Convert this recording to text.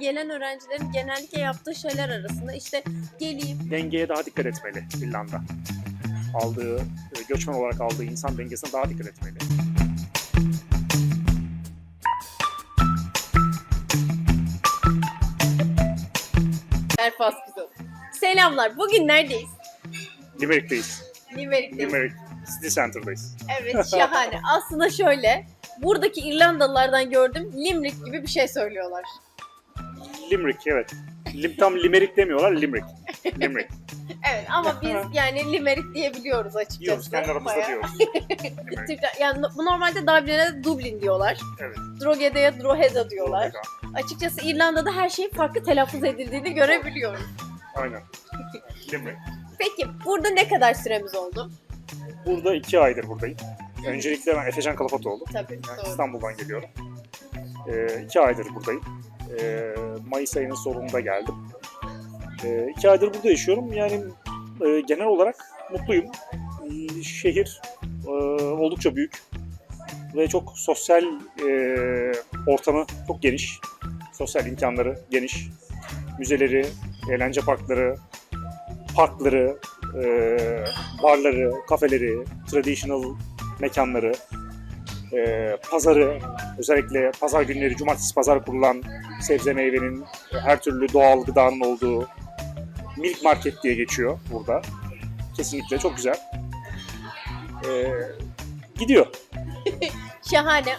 Gelen öğrencilerin genellikle yaptığı şeyler arasında işte geleyim, Dengeye daha dikkat etmeli İrlanda. Aldığı, e, göçmen olarak aldığı insan dengesine daha dikkat etmeli. Belfast güzel. Selamlar. Bugün neredeyiz? Limerick'teyiz. Limerick'teyiz. Limerick City Center'dayız. Evet şahane. Aslında şöyle. Buradaki İrlandalılardan gördüm. Limerick gibi bir şey söylüyorlar. Limerick evet. Lim, tam Limerick demiyorlar, Limerick. Limerick. Evet ama biz yani Limerick diyebiliyoruz açıkçası. Diyoruz, kendi aramızda Bayağı- diyoruz. Yani bu normalde Dublin'e de Dublin diyorlar. Evet. Drogheda'ya Drogheda diyorlar. Açıkçası İrlanda'da her şeyin farklı telaffuz edildiğini görebiliyoruz. Aynen. Limerick. Peki burada ne kadar süremiz oldu? Burada iki aydır buradayım. Öncelikle ben Efecan Kalafatoğlu. Tabii Yani doğru. İstanbul'dan geliyorum. Ee, iki aydır buradayım. Ee, Mayıs ayının sonunda geldim. Ee, iki aydır burada yaşıyorum. Yani e, genel olarak mutluyum. Ee, Şehir e, oldukça büyük ve çok sosyal e, ortamı çok geniş. Sosyal imkanları geniş. Müzeleri, eğlence parkları, parkları, e, barları, kafeleri, traditional mekanları, e, pazarı, özellikle pazar günleri, cumartesi pazar kurulan sebze meyvenin, e, her türlü doğal gıdanın olduğu Milk Market diye geçiyor burada. Kesinlikle çok güzel. E, gidiyor. Şahane.